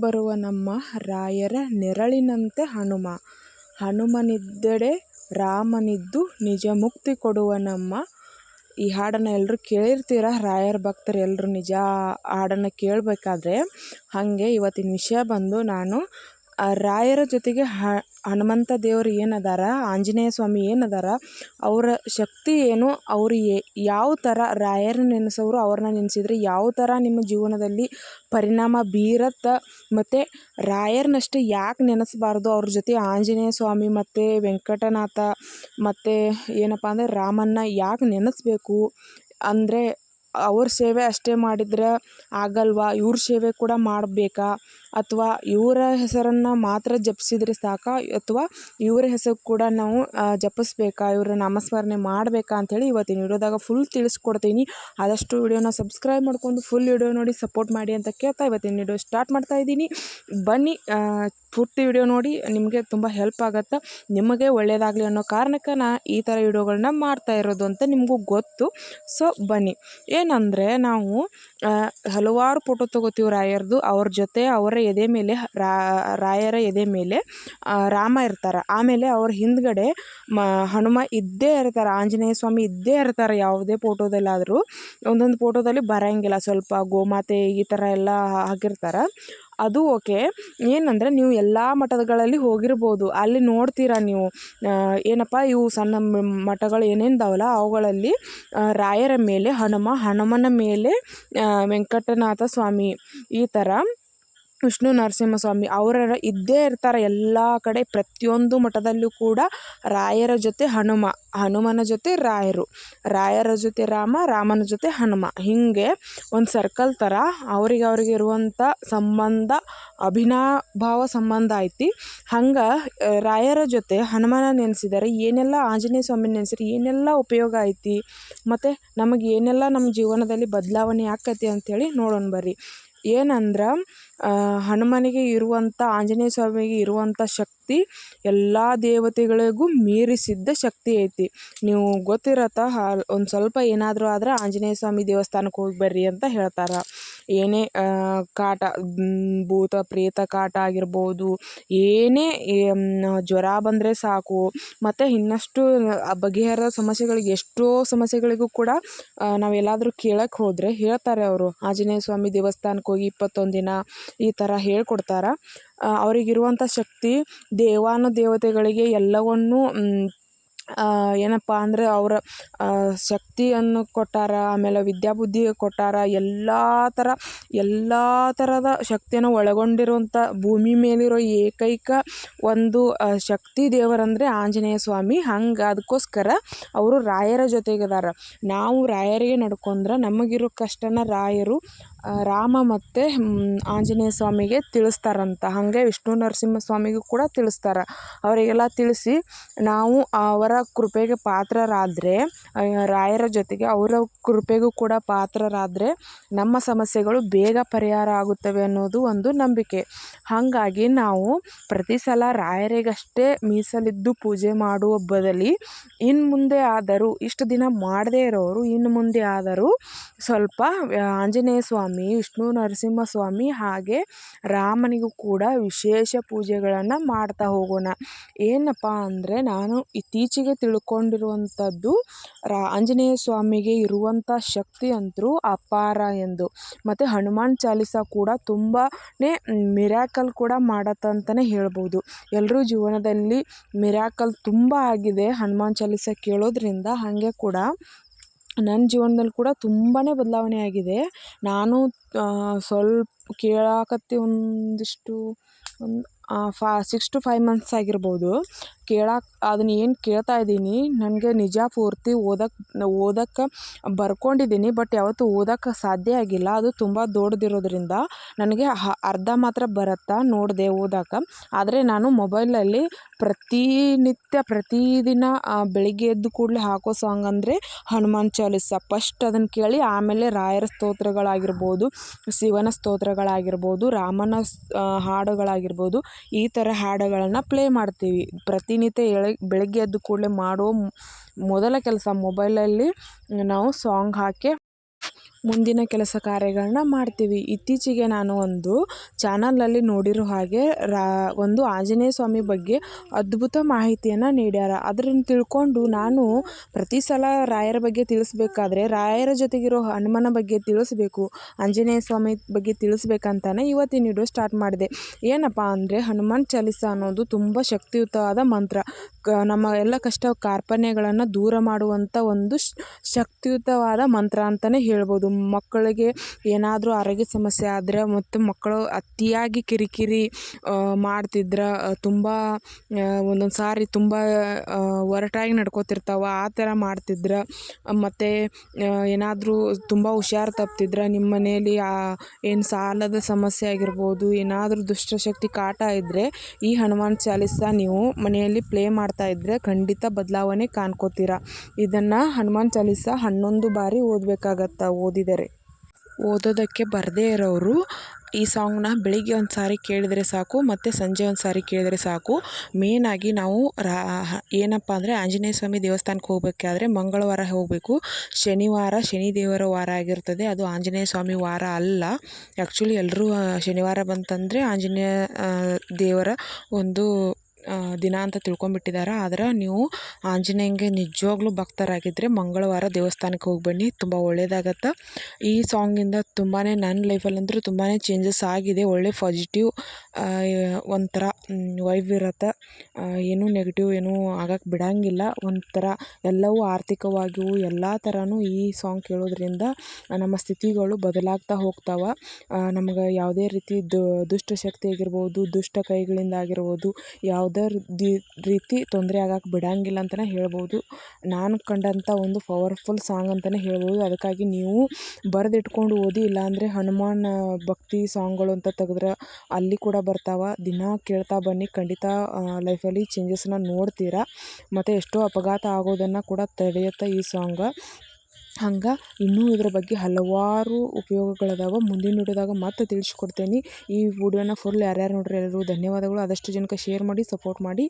ಬರುವ ನಮ್ಮ ರಾಯರ ನೆರಳಿನಂತೆ ಹನುಮ. ಹನುಮನಿದ್ದೆಡೆ ರಾಮನಿದ್ದು ನಿಜ ಮುಕ್ತಿ ಕೊಡುವ ನಮ್ಮ ಈ ಹಾಡನ್ನು ಎಲ್ಲರೂ ಕೇಳಿರ್ತೀರ? ರಾಯರ ಭಕ್ತರು ಎಲ್ಲರೂ ನಿಜ ಹಾಡನ್ನು ಕೇಳಬೇಕಾದ್ರೆ ಹಾಗೆ ಇವತ್ತಿನ ವಿಷಯ ಬಂದು ನಾನು ರಾಯರ ಜೊತೆಗೆ ಹನುಮಂತ ದೇವರು ಏನದಾರ, ಆಂಜನೇಯ ಸ್ವಾಮಿ ಏನದಾರ, ಅವರ ಶಕ್ತಿ ಏನು, ಅವರು ಯಾವ ಥರ ರಾಯರನ್ನ ನೆನೆಸೋರು ಅವ್ರನ್ನ ನೆನೆಸಿದ್ರೆ ಯಾವ ಥರ ನಿಮ್ಮ ಜೀವನದಲ್ಲಿ ಪರಿಣಾಮ ಬೀರತ್ತೆ ಮತ್ತು ರಾಯರನ್ನಷ್ಟೇ ಯಾಕೆ ನೆನೆಸಬಾರ್ದು ಅವ್ರ ಜೊತೆ ಆಂಜನೇಯ ಸ್ವಾಮಿ ಮತ್ತು ವೆಂಕಟನಾಥ ಮತ್ತು ಏನಪ್ಪ ಅಂದರೆ ರಾಮನ್ನ ಯಾಕೆ ನೆನೆಸ್ಬೇಕು ಅಂದರೆ ಅವ್ರ ಸೇವೆ ಅಷ್ಟೇ ಮಾಡಿದ್ರೆ ಆಗಲ್ವಾ, ಇವ್ರ ಸೇವೆ ಕೂಡ ಮಾಡಬೇಕಾ? ಅಥವಾ ಇವರ ಹೆಸರನ್ನು ಮಾತ್ರ ಜಪಿಸಿದ್ರೆ ಸಾಕಾ? ಅಥವಾ ಇವರ ಹೆಸರು ಕೂಡ ನಾವು ಜಪಿಸ್ಬೇಕಾ? ಇವರ ನಾಮಸ್ಮರಣೆ ಮಾಡಬೇಕಾ ಅಂಥೇಳಿ ಇವತ್ತಿನ ವಿಡಿಯೋದಾಗ ಫುಲ್ ತಿಳಿಸ್ಕೊಡ್ತೀನಿ. ಆದಷ್ಟು ವಿಡಿಯೋನ ಸಬ್ಸ್ಕ್ರೈಬ್ ಮಾಡ್ಕೊಂಡು ಫುಲ್ ವಿಡಿಯೋ ನೋಡಿ ಸಪೋರ್ಟ್ ಮಾಡಿ ಅಂತ ಕೇಳ್ತಾ ಇವತ್ತಿನ ವಿಡಿಯೋ ಸ್ಟಾರ್ಟ್ ಮಾಡ್ತಾ ಇದ್ದೀನಿ. ಬನ್ನಿ ಪೂರ್ತಿ ವಿಡಿಯೋ ನೋಡಿ ನಿಮಗೆ ತುಂಬ ಹೆಲ್ಪ್ ಆಗುತ್ತೆ. ನಿಮಗೆ ಒಳ್ಳೆಯದಾಗಲಿ ಅನ್ನೋ ಕಾರಣಕ್ಕೆ ನಾ ಈ ಥರ ವಿಡಿಯೋಗಳನ್ನ ಮಾಡ್ತಾ ಇರೋದು ಅಂತ ನಿಮಗೂ ಗೊತ್ತು. ಸೊ ಬನ್ನಿ. ಏನಂದರೆ ನಾವು ಹಲವಾರು ಫೋಟೋ ತಗೋತೀವಿ ರಾಯರ್ದು. ಅವ್ರ ಜೊತೆ ಅವರ ಎದೆ ಮೇಲೆ ರಾಯರ ಎದೆ ಮೇಲೆ ರಾಮ ಇರ್ತಾರೆ. ಆಮೇಲೆ ಅವ್ರ ಹಿಂದ್ಗಡೆ ಮ, ಹನುಮ ಇದ್ದೇ ಇರ್ತಾರೆ, ಆಂಜನೇಯ ಸ್ವಾಮಿ ಇದ್ದೇ ಇರ್ತಾರೆ ಯಾವುದೇ ಫೋಟೋದಲ್ಲಾದರೂ. ಒಂದೊಂದು ಫೋಟೋದಲ್ಲಿ ಬರೋಂಗಿಲ್ಲ ಸ್ವಲ್ಪ ಗೋಮಾತೆ ಈ ಥರ ಎಲ್ಲ ಹಾಕಿರ್ತಾರೆ. ಅದು ಓಕೆ. ಏನಂದರೆ ನೀವು ಎಲ್ಲ ಮಠಗಳಲ್ಲಿ ಹೋಗಿರ್ಬೋದು. ಅಲ್ಲಿ ನೋಡ್ತೀರಾ ನೀವು ಏನಪ್ಪ ಇವು ಸಣ್ಣ ಮಠಗಳು ಏನೇನಿದಾವಲ್ಲ ಅವುಗಳಲ್ಲಿ ರಾಯರ ಮೇಲೆ, ಹನುಮ, ಹನುಮನ ಮೇಲೆ ವೆಂಕಟನಾಥ ಸ್ವಾಮಿ ಈ ಥರ ವಿಷ್ಣು ನರಸಿಂಹಸ್ವಾಮಿ ಅವರ ಇದ್ದೇ ಇರ್ತಾರೆ ಎಲ್ಲ ಕಡೆ ಪ್ರತಿಯೊಂದು ಮಠದಲ್ಲೂ ಕೂಡ ರಾಯರ ಜೊತೆ ಹನುಮ, ಹನುಮನ ಜೊತೆ ರಾಯರು, ರಾಯರ ಜೊತೆ ರಾಮ, ರಾಮನ ಜೊತೆ ಹನುಮ. ಹೀಗೆ ಒಂದು ಸರ್ಕಲ್ ಥರ ಅವ್ರಿಗೆ ಅವ್ರಿಗೆ ಇರುವಂಥ ಸಂಬಂಧ ಅಭಿನಾಭಾವ ಸಂಬಂಧ ಐತಿ. ಹಂಗೆ ರಾಯರ ಜೊತೆ ಹನುಮನ ನೆನೆಸಿದರೆ ಏನೆಲ್ಲ ಆಂಜನೇಯ ಸ್ವಾಮಿ ನೆನೆಸಿದ್ರೆ ಏನೆಲ್ಲ ಉಪಯೋಗ ಐತಿ, ಮತ್ತು ನಮಗೆ ಏನೆಲ್ಲ ನಮ್ಮ ಜೀವನದಲ್ಲಿ ಬದಲಾವಣೆ ಆಕತಿ ಅಂಥೇಳಿ ನೋಡೋಣ ಬರ್ರಿ. ಏನಂದ್ರೆ ಹನುಮನಿಗೆ ಇರುವಂಥ ಆಂಜನೇಯ ಸ್ವಾಮಿಗೆ ಇರುವಂಥ ಶಕ್ತಿ ಎಲ್ಲ ದೇವತೆಗಳಿಗೂ ಮೀರಿಸಿದ್ದ ಶಕ್ತಿ ಐತಿ. ನೀವು ಗೊತ್ತಿರತ್ತ ಒಂದು ಸ್ವಲ್ಪ ಏನಾದರೂ ಆದ್ರೆ ಆಂಜನೇಯ ಸ್ವಾಮಿ ದೇವಸ್ಥಾನಕ್ಕೆ ಹೋಗಿ ಬರ್ರಿ ಅಂತ ಹೇಳ್ತಾರೆ. ಏನೇ ಕಾಟ ಭೂತ, ಪ್ರೇತ ಕಾಟ ಆಗಿರ್ಬೋದು, ಏನೇ ಜ್ವರ ಬಂದರೆ ಸಾಕು, ಮತ್ತು ಇನ್ನಷ್ಟು ಬಗೆಹರ ಸಮಸ್ಯೆಗಳಿಗೆ, ಎಷ್ಟೋ ಸಮಸ್ಯೆಗಳಿಗೂ ಕೂಡ ನಾವೆಲ್ಲಾದರೂ ಕೇಳಕ್ಕೆ ಹೋದರೆ ಹೇಳ್ತಾರೆ ಅವರು. ಆಂಜನೇಯ ಸ್ವಾಮಿ ದೇವಸ್ಥಾನಕ್ಕೆ ಹೋಗಿ ಇಪ್ಪತ್ತೊಂದು ದಿನ ಈ ಥರ ಹೇಳ್ಕೊಡ್ತಾರೆ. ಅವರಿಗಿರುವಂಥ ಶಕ್ತಿ ದೇವಾನು ದೇವತೆಗಳಿಗೆ ಎಲ್ಲವನ್ನೂ ಏನಪ್ಪ ಅಂದರೆ ಅವರ ಶಕ್ತಿಯನ್ನು ಕೊಟ್ಟಾರ, ಆಮೇಲೆ ವಿದ್ಯಾಬುದ್ಧಿ ಕೊಟ್ಟಾರ, ಎಲ್ಲ ಥರ ಎಲ್ಲ ಥರದ ಶಕ್ತಿಯನ್ನು ಒಳಗೊಂಡಿರುವಂಥ ಭೂಮಿ ಮೇಲಿರೋ ಏಕೈಕ ಒಂದು ಶಕ್ತಿ ದೇವರಂದರೆ ಆಂಜನೇಯ ಸ್ವಾಮಿ. ಹಂಗೆ ಅದಕ್ಕೋಸ್ಕರ ಅವರು ರಾಯರ ಜೊತೆಗಿದಾರ. ನಾವು ರಾಯರಿಗೆ ನಡ್ಕೊಂಡ್ರೆ ನಮಗಿರೋ ಕಷ್ಟನ ರಾಯರು ರಾಮ ಮತ್ತು ಆಂಜನೇಯ ಸ್ವಾಮಿಗೆ ತಿಳಿಸ್ತಾರಂತ. ಹಾಗೆ ವಿಷ್ಣು ನರಸಿಂಹ ಸ್ವಾಮಿಗೂ ಕೂಡ ತಿಳಿಸ್ತಾರೆ. ಅವರಿಗೆಲ್ಲ ತಿಳಿಸಿ ನಾವು ಅವರ ಕೃಪೆಗೆ ಪಾತ್ರರಾದರೆ ರಾಯರ ಜೊತೆಗೆ ಅವರ ಕೃಪೆಗೂ ಕೂಡ ಪಾತ್ರರಾದರೆ ನಮ್ಮ ಸಮಸ್ಯೆಗಳು ಬೇಗ ಪರಿಹಾರ ಆಗುತ್ತವೆ ಅನ್ನೋದು ಒಂದು ನಂಬಿಕೆ. ಹಾಗಾಗಿ ನಾವು ಪ್ರತಿ ಸಲ ರಾಯರಿಗಷ್ಟೇ ಮೀಸಲಿದ್ದು ಪೂಜೆ ಮಾಡುವ ಬದಲಿ ಇನ್ನು ಮುಂದೆ ಆದರೂ, ಇಷ್ಟು ದಿನ ಮಾಡದೇ ಇರೋರು ಇನ್ನು ಮುಂದೆ ಆದರೂ ಸ್ವಲ್ಪ ಆಂಜನೇಯ ಸ್ವಾಮಿ ವಿಷ್ಣು ನರಸಿಂಹ ಸ್ವಾಮಿ ಹಾಗೆ ರಾಮನಿಗೂ ಕೂಡ ವಿಶೇಷ ಪೂಜೆಗಳನ್ನು ಮಾಡ್ತಾ ಹೋಗೋಣ. ಏನಪ್ಪ ಅಂದರೆ ನಾನು ಇತ್ತೀಚೆಗೆ ತಿಳ್ಕೊಂಡಿರುವಂಥದ್ದು ರಾ, ಆಂಜನೇಯ ಸ್ವಾಮಿಗೆ ಇರುವಂಥ ಶಕ್ತಿ ಅಂತೂ ಅಪಾರ ಎಂದು. ಮತ್ತು ಹನುಮಾನ್ ಚಾಲಿಸ ಕೂಡ ತುಂಬಾ ಮಿರಾಕಲ್ ಕೂಡ ಮಾಡತ್ತಂತಲೇ ಹೇಳ್ಬೋದು. ಎಲ್ಲರೂ ಜೀವನದಲ್ಲಿ ಮಿರಾಕಲ್ ತುಂಬ ಆಗಿದೆ ಹನುಮಾನ್ ಚಾಲಿಸ ಕೇಳೋದ್ರಿಂದ, ಹಾಗೆ ಕೂಡ ನನ್ನ ಜೀವನದಲ್ಲಿ ಕೂಡ ತುಂಬಾ ಬದಲಾವಣೆ ಆಗಿದೆ. ನಾನು ಸ್ವಲ್ಪ ಕೇಳಾಕತ್ತಿ ಒಂದಿಷ್ಟು ಒಂದು ಫಾ ಸಿಕ್ಸ್ ಟು ಫೈವ್ ಮಂತ್ಸ್ ಆಗಿರ್ಬೋದು. ಕೇಳಕ್ಕೆ ಅದನ್ನ ಏನು ಕೇಳ್ತಾ ಇದ್ದೀನಿ, ನನಗೆ ನಿಜ ಪೂರ್ತಿ ಓದಕ್ಕೆ ಓದಕ್ಕೆ ಬರ್ಕೊಂಡಿದ್ದೀನಿ ಬಟ್ ಯಾವತ್ತೂ ಓದಕ್ಕೆ ಸಾಧ್ಯ ಆಗಿಲ್ಲ. ಅದು ತುಂಬ ದೊಡ್ಡದಿರೋದ್ರಿಂದ ನನಗೆ ಅರ್ಧ ಮಾತ್ರ ಬರುತ್ತಾ ನೋಡಿದೆ ಓದಕ್ಕೆ ಆದರೆ ನಾನು ಮೊಬೈಲಲ್ಲಿ ಪ್ರತಿನಿತ್ಯ, ಪ್ರತಿದಿನ ಬೆಳಿಗ್ಗೆ ಎದ್ದು ಕೂಡಲೇ ಹಾಕೋ ಸಾಂಗ್ ಅಂದರೆ ಹನುಮಾನ್ ಚಾಲಿಸ. ಫಸ್ಟ್ ಅದನ್ನು ಕೇಳಿ ಆಮೇಲೆ ರಾಯರ ಸ್ತೋತ್ರಗಳಾಗಿರ್ಬೋದು, ಶಿವನ ಸ್ತೋತ್ರಗಳಾಗಿರ್ಬೋದು, ರಾಮನ ಹಾಡುಗಳಾಗಿರ್ಬೋದು ಈ ಥರ ಹಾಡುಗಳನ್ನು ಪ್ಲೇ ಮಾಡ್ತೀವಿ. ಪ್ರತಿನಿತ್ಯ ಎಳೆ, ಬೆಳಗ್ಗೆ ಎದ್ದ ಕೂಡಲೇ ಮಾಡೋ ಮೊದಲ ಕೆಲಸ ಮೊಬೈಲಲ್ಲಿ ನಾವು ಸಾಂಗ್ ಹಾಕಿ ಮುಂದಿನ ಕೆಲಸ ಕಾರ್ಯಗಳನ್ನ ಮಾಡ್ತೀವಿ. ಇತ್ತೀಚೆಗೆ ನಾನು ಒಂದು ಚಾನಲಲ್ಲಿ ನೋಡಿರೋ ಹಾಗೆ ರಾ, ಒಂದು ಆಂಜನೇಯ ಸ್ವಾಮಿ ಬಗ್ಗೆ ಅದ್ಭುತ ಮಾಹಿತಿಯನ್ನು ನೀಡ್ಯಾರ. ಅದನ್ನು ತಿಳ್ಕೊಂಡು ನಾನು ಪ್ರತಿ ಸಲ ರಾಯರ ಬಗ್ಗೆ ತಿಳಿಸ್ಬೇಕಾದ್ರೆ ರಾಯರ ಜೊತೆಗಿರೋ ಹನುಮನ ಬಗ್ಗೆ ತಿಳಿಸ್ಬೇಕು, ಆಂಜನೇಯ ಸ್ವಾಮಿ ಬಗ್ಗೆ ತಿಳಿಸ್ಬೇಕಂತಾನೆ ಇವತ್ತಿನ ವಿಡಿಯೋ ಸ್ಟಾರ್ಟ್ ಮಾಡಿದೆ. ಏನಪ್ಪ ಅಂದರೆ ಹನುಮಾನ್ ಚಾಲಿಸ ಅನ್ನೋದು ತುಂಬ ಶಕ್ತಿಯುತವಾದ ಮಂತ್ರ. ನಮ್ಮ ಎಲ್ಲ ಕಷ್ಟ ಕಾರ್ಪಣ್ಯಗಳನ್ನು ದೂರ ಮಾಡುವಂಥ ಒಂದು ಶಕ್ತಿಯುತವಾದ ಮಂತ್ರ ಅಂತಲೇ ಹೇಳ್ಬೋದು. ಮಕ್ಕಳಿಗೆ ಏನಾದರೂ ಆರೋಗ್ಯ ಸಮಸ್ಯೆ ಆದರೆ ಮತ್ತು ಮಕ್ಕಳು ಅತಿಯಾಗಿ ಕಿರಿಕಿರಿ ಮಾಡ್ತಿದ್ರೆ ತುಂಬ ಒಂದೊಂದು ಸಾರಿ ತುಂಬ ಒರಟಾಗಿ ನಡ್ಕೊತಿರ್ತಾವೆ, ಆ ಥರ ಮಾಡ್ತಿದ್ರೆ, ಮತ್ತು ಏನಾದರೂ ತುಂಬ ಹುಷಾರು ತಪ್ತಿದ್ರೆ ನಿಮ್ಮ ಮನೆಯಲ್ಲಿ ಏನು ಸಾಲದ ಸಮಸ್ಯೆ ಆಗಿರ್ಬೋದು, ಏನಾದರೂ ದುಷ್ಟಶಕ್ತಿ ಕಾಟ ಇದ್ದರೆ ಈ ಹನುಮಾನ್ ಚಾಲಿಸ ನೀವು ಮನೆಯಲ್ಲಿ ಪ್ಲೇ ಮಾಡ್ತಾ ಇದ್ದರೆ ಖಂಡಿತ ಬದಲಾವಣೆ ಕಾಣ್ಕೋತೀರ. ಇದನ್ನು ಹನುಮಾನ್ ಚಾಲಿಸ ಹನ್ನೊಂದು ಬಾರಿ ಓದಬೇಕಾಗತ್ತೆ ಓದಿದರೆ ಓದೋದಕ್ಕೆ ಬರದೇ ಇರೋರು ಈ ಸಾಂಗ್ನ ಬೆಳಿಗ್ಗೆ ಒಂದು ಸಾರಿ ಕೇಳಿದರೆ ಸಾಕು, ಮತ್ತು ಸಂಜೆ ಒಂದು ಸಾರಿ ಕೇಳಿದರೆ ಸಾಕು. ಮೇನಾಗಿ ನಾವು ರಾ, ಏನಪ್ಪ ಅಂದರೆ ಆಂಜನೇಯ ಸ್ವಾಮಿ ದೇವಸ್ಥಾನಕ್ಕೆ ಹೋಗಬೇಕಾದ್ರೆ ಮಂಗಳವಾರ ಹೋಗಬೇಕು. ಶನಿವಾರ ಶನಿ ದೇವರ ವಾರ ಆಗಿರ್ತದೆ. ಅದು ಆಂಜನೇಯ ಸ್ವಾಮಿ ವಾರ ಅಲ್ಲ. ಆ್ಯಕ್ಚುಲಿ ಎಲ್ಲರೂ ಶನಿವಾರ ಬಂತಂದರೆ ಆಂಜನೇಯ ದೇವರ ಒಂದು ದಿನ ಅಂತ ತಿಳ್ಕೊಂಬಿಟ್ಟಿದ್ದಾರೆ ಆದ್ರೆ ನೀವು ಆಂಜನೇಯಂಗೆ ನಿಜವಾಗ್ಲೂ ಭಕ್ತರಾಗಿದ್ದರೆ ಮಂಗಳವಾರ ದೇವಸ್ಥಾನಕ್ಕೆ ಹೋಗಿ ಬನ್ನಿ ತುಂಬ ಒಳ್ಳೆಯದಾಗತ್ತೆ ಈ ಸಾಂಗಿಂದ ತುಂಬಾ ನನ್ನ ಲೈಫಲ್ಲಂತೂ ತುಂಬಾ ಚೇಂಜಸ್ ಆಗಿದೆ. ಒಳ್ಳೆ ಪಾಸಿಟಿವ್ ಒಂಥರ ವೈಬ್ ಇರತ್ತೆ. ಏನೂ ನೆಗೆಟಿವ್ ಏನೂ ಆಗಕ್ಕೆ ಬಿಡೋಂಗಿಲ್ಲ. ಒಂಥರ ಎಲ್ಲವೂ ಆರ್ಥಿಕವಾಗಿಯೂ ಎಲ್ಲ ಥರನೂ ಈ ಸಾಂಗ್ ಕೇಳೋದ್ರಿಂದ ನಮ್ಮ ಸ್ಥಿತಿಗಳು ಬದಲಾಗ್ತಾ ಹೋಗ್ತಾವೆ. ನಮ್ಗೆ ಯಾವುದೇ ರೀತಿ ದುಷ್ಟಶಕ್ತಿ ಆಗಿರ್ಬೋದು, ದುಷ್ಟ ಕೈಗಳಿಂದ ಆಗಿರ್ಬೋದು, ಯಾವುದೇ ರೀತಿ ತೊಂದರೆ ಆಗಕ್ಕೆ ಬಿಡಂಗಿಲ್ಲ ಅಂತಲೇ ಹೇಳ್ಬೋದು. ನಾನು ಕಂಡಂಥ ಒಂದು ಪವರ್ಫುಲ್ ಸಾಂಗ್ ಅಂತಲೇ ಹೇಳ್ಬೋದು. ಅದಕ್ಕಾಗಿ ನೀವು ಬರೆದಿಟ್ಕೊಂಡು ಓದಿ, ಇಲ್ಲಾಂದರೆ ಹನುಮಾನ್ ಭಕ್ತಿ ಸಾಂಗ್ಗಳು ಅಂತ ತೆಗೆದ್ರೆ ಅಲ್ಲಿ ಕೂಡ ಬರ್ತಾವೆ. ದಿನ ಕೇಳ್ತಾ ಬನ್ನಿ. ಖಂಡಿತ ಲೈಫಲ್ಲಿ ಚೇಂಜಸ್ನ ನೋಡ್ತೀರ. ಮತ್ತು ಎಷ್ಟೋ ಅಪಘಾತ ಆಗೋದನ್ನು ಕೂಡ ತಡೆಯುತ್ತೆ ಈ ಸಾಂಗ್ ಹಂಗೆ ಇನ್ನೂ ಇದ್ರ ಬಗ್ಗೆ ಹಲವಾರು ಉಪಯೋಗಗಳದಾವ. ಮುಂದಿನ ವಿಡಿಯೋದಾಗ ಮತ್ತೆ ತಿಳಿಸ್ಕೊಡ್ತೇನೆ. ಈ ವಿಡಿಯೋನ ಫುಲ್ ಯಾರ್ಯಾರು ನೋಡ್ರಿ ಎಲ್ಲರೂ ಧನ್ಯವಾದಗಳು. ಆದಷ್ಟು ಜನಕ್ಕೆ ಶೇರ್ ಮಾಡಿ ಸಪೋರ್ಟ್ ಮಾಡಿ.